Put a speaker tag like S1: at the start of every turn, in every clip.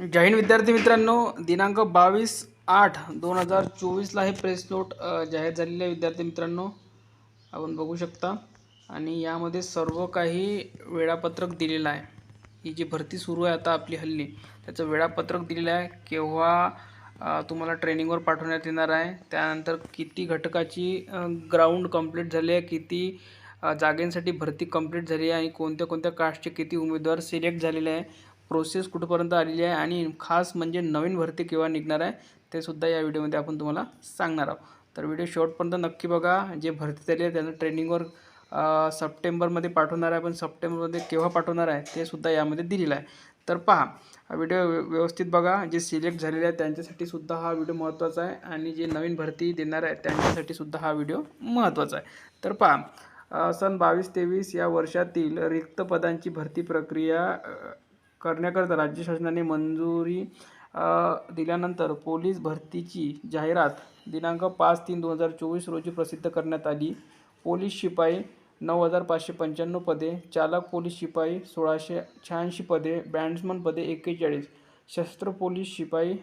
S1: जय हिंद विद्यार्थी मित्रांनो दिनांक बावीस आठ दोन हजार चोवीसला हे प्रेस नोट जाहीर झालेले आहे विद्यार्थी मित्रांनो. आपण बघू शकता. आणि यामध्ये सर्व काही वेळापत्रक दिलेलं आहे. ही जी भरती सुरू आहे आता आपली हल्ली त्याचं वेळापत्रक दिलेलं आहे. केव्हा तुम्हाला ट्रेनिंगवर पाठवण्यात येणार आहे. त्यानंतर किती घटकाची ग्राउंड कंप्लीट झाली आहे किती जागेंसाठी भरती कंप्लीट झाली आहे आणि कोणत्या कोणत्या कास्टचे किती उमेदवार सिलेक्ट झालेले आहे. प्रोसेस कुठपर्यंत आलेली आहे आणि खास म्हणजे नवीन भरती केव्हा निघणार आहे ते सुद्धा या व्हिडिओमध्ये आपण तुम्हाला सांगणार आहोत. तर व्हिडिओ शॉर्टपर्यंत नक्की बघा जे भरती झाली आहे त्यांना ट्रेनिंगवर सप्टेंबरमध्ये पाठवणार आहे पण सप्टेंबरमध्ये केव्हा पाठवणार आहे ते सुद्धा यामध्ये दिलेलं आहे. तर पहा व्हिडिओ व्यवस्थित बघा जे सिलेक्ट झालेले आहेत त्यांच्यासाठी सुद्धा हा व्हिडिओ महत्त्वाचा आहे आणि जे नवीन भरती देणार आहे त्यांच्यासाठी सुद्धा हा व्हिडिओ महत्त्वाचा आहे. तर पहा सन बावीस तेवीस या वर्षातील रिक्त पदांची भरती प्रक्रिया करण्याकरता राज्य शासनाने मंजुरी दिल्यानंतर पोलीस भरतीची जाहिरात दिनांक पाच तीन दोन हजार चोवीस रोजी प्रसिद्ध करण्यात आली. पोलीस शिपाई नऊ हजार पाचशे पंच्याण्णव पदे चालक पोलीस शिपाई सोळाशे शहाऐंशी पदे बँड्समन पदे एक्केचाळीस शस्त्र पोलीस शिपाई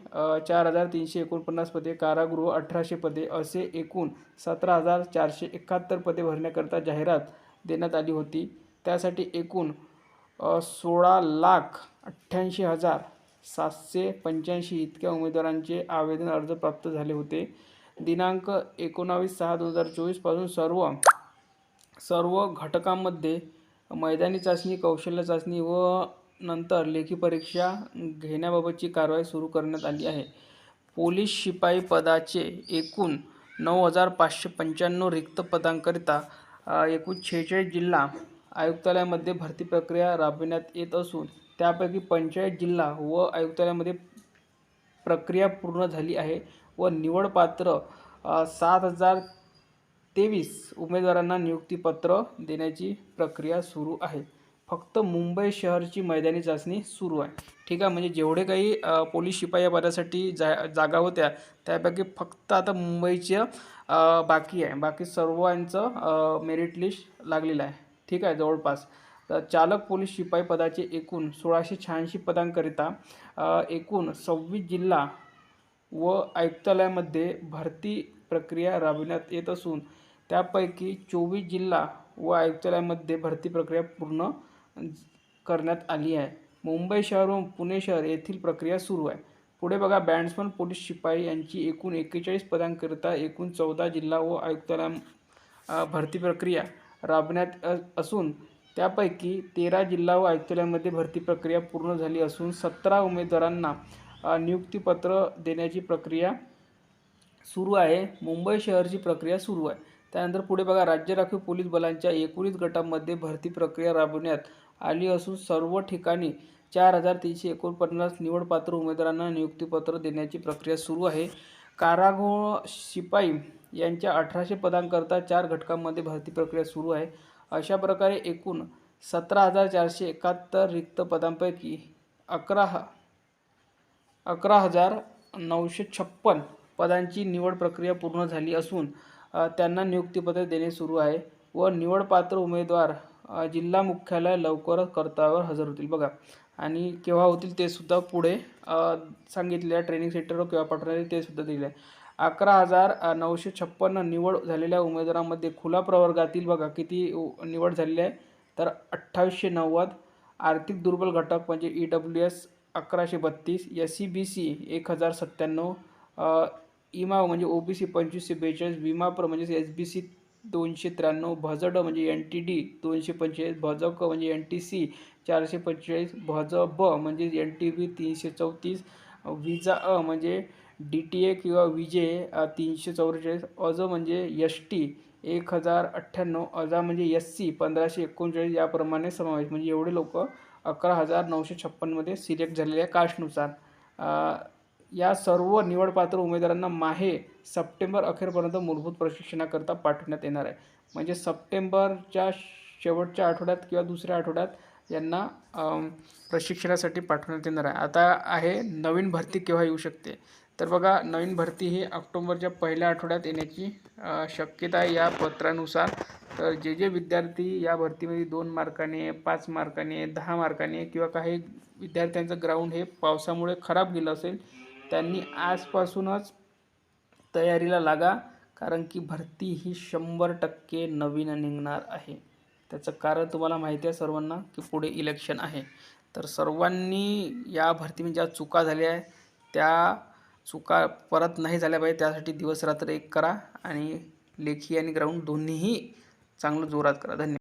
S1: चार हजार तीनशे एकोणपन्नास पदे कारागृह अठराशे पदे असे एकूण सतरा हजार चारशे एकाहत्तर पदे भरण्याकरता जाहिरात देण्यात आली होती. त्यासाठी एकूण सोळा लाख अठ्ठ्याऐंशी हजार सातशे पंच्याऐंशी इतक्या उमेदवारांचे आवेदन अर्ज प्राप्त झाले होते. दिनांक एकोणावीस सहा दोन हजार चोवीसपासून सर्व सर्व घटकांमध्ये मैदानी चाचणी कौशल्य चाचणी व नंतर लेखी परीक्षा घेण्याबाबतची कारवाई सुरू करण्यात आली आहे. पोलीस शिपाई पदाचे एकूण नऊ हजार पाचशे पंच्याण्णव रिक्त पदांकरिता एकूण छेचाळीस जिल्हा आयुक्तालयामध्ये भरती प्रक्रिया राबविण्यात येत असून त्यापैकी पंचायत जिल्हा व आयुक्तालयामध्ये प्रक्रिया पूर्ण झाली आहे व निवडपात्र सात हजार तेवीस उमेदवारांना नियुक्तीपत्र देण्याची प्रक्रिया सुरू आहे. फक्त मुंबई शहरची मैदानी चाचणी सुरू आहे. ठीक आहे म्हणजे जेवढे काही पोलीस शिपाई या पदासाठी जा जागा होत्या त्यापैकी फक्त आता मुंबईच्या बाकी आहे. बाकी सर्वांचं मेरिट लिस्ट लागलेलं आहे. ठीक आहे जवळपास. चालक पोलीस शिपाई पदाचे एकूण सोळाशे शहाऐंशी पदांकरिता एकूण सव्वीस जिल्हा व आयुक्तालयामध्ये भरती प्रक्रिया राबविण्यात येत असून त्यापैकी चोवीस जिल्हा व आयुक्तालयामध्ये भरती प्रक्रिया पूर्ण करण्यात आली आहे. मुंबई शहर व पुणे शहर येथील प्रक्रिया सुरू आहे. पुढे बघा बँड्समन पोलीस शिपाई यांची एकूण एक्केचाळीस पदांकरिता एकूण चौदा जिल्हा व आयुक्तालय भरती प्रक्रिया. राबण्यात असून त्यापैकी तेरा जिल्हा व आयुक्तालयामध्ये भरती प्रक्रिया पूर्ण झाली असून सतरा उमेदवारांना नियुक्तीपत्र देण्याची प्रक्रिया सुरू आहे. मुंबई शहरची प्रक्रिया सुरू आहे. त्यानंतर पुढे बघा राज्य राखीव पोलीस बलांच्या एकोणीस गटांमध्ये भरती प्रक्रिया राबवण्यात आली असून सर्व ठिकाणी चार हजार तीनशे एकोणपन्नास निवडपात्र उमेदवारांना नियुक्तीपत्र देण्याची प्रक्रिया सुरू आहे. कारागृह शिपाई यांच्या अठराशे पदांकरता चार घटकांमध्ये भरती प्रक्रिया सुरू आहे. अशा प्रकारे एकूण सतरा हजार चारशे एकाहत्तर रिक्त पदांपैकी अकरा अकरा हजार नऊशे छप्पन पदांची निवड प्रक्रिया पूर्ण झाली असून त्यांना नियुक्तीपत्र देणे सुरू आहे व निवडपात्र उमेदवार जिल्हा मुख्यालय लवकरच कर्तव्यावर हजर होतील. बघा आणि केव्हा होतील ते सुद्धा पुढे सांगितलेल्या ट्रेनिंग सेंटरवर केव्हा पाठवणार ते सुद्धा दिले आहे. अकरा हजार नऊशे छप्पन्न निवड झालेल्या उमेदवारांमध्ये खुला प्रवर्गातील बघा किती उ- निवड झालेली आहे. तर अठ्ठावीसशे नव्वद आर्थिक दुर्बल घटक म्हणजे ई डब्ल्यू एस अकराशे बत्तीस एस सी बी सी एक हजार सत्त्याण्णव इमा म्हणजे ओ बी सी पंचवीसशे बेचाळीस विमा प्र म्हणजे एस बी सी दोनशे त्र्याण्णव भजड म्हणजे एन टी डी दोनशे पंचेचाळीस भजक म्हणजे एन टी सी चारशे पंचेचाळीस भज ब म्हणजे एन टी बी तीनशे चौतीस विजा अ म्हणजे डी टी ए किंवा विजे तीनशे चौवेचाळीस अज म्हणजे यश टी एक हजार अठ्ठ्याण्णव अजा म्हणजे एस सी पंधराशे एकोणचाळीस याप्रमाणे समावेश. म्हणजे एवढे लोक अकरा हजार नऊशे छप्पनमध्ये सिलेक्ट झालेल्या कास्टनुसार. या सर्व निवडपात्र उमेदवारांना माहे सप्टेंबर अखेरपर्यंत मूलभूत प्रशिक्षणाकरता पाठवण्यात येणार आहे. म्हणजे सप्टेंबरच्या शेवटच्या आठवड्यात किंवा दुसऱ्या आठवड्यात यांना प्रशिक्षणासाठी पाठवण्यात येणार आहे. आता आहे नवीन भरती केव्हा येऊ शकते? तर बघा नवीन भरती ही ऑक्टोबरच्या पहिल्या आठवड्यात येण्याची शक्यता आहे या पत्रानुसार. तर जे जे विद्यार्थी या भरतीमध्ये दोन मार्काने पाच मार्काने दहा मार्काने किंवा काही विद्यार्थ्यांचं ग्राउंड हे पावसामुळे खराब गेलं असेल त्यांनी आजपासूनच तयारीला लागा कारण की भरती ही शंभर टक्के नवीन निघणार आहे. त्याचं कारण तुम्हाला माहिती आहे सर्वांना की पुढे इलेक्शन आहे. तर सर्वांनी या भरतीमध्ये म्हणजे ज्या चुका झाल्या आहे त्या चुका परत नाही झाल्या पाहिजे त्यासाठी दिवस रात्र एक करा आणि लेखी आणि ग्राउंड दोन्हीही चांगलं जोरात करा. धन्यवाद.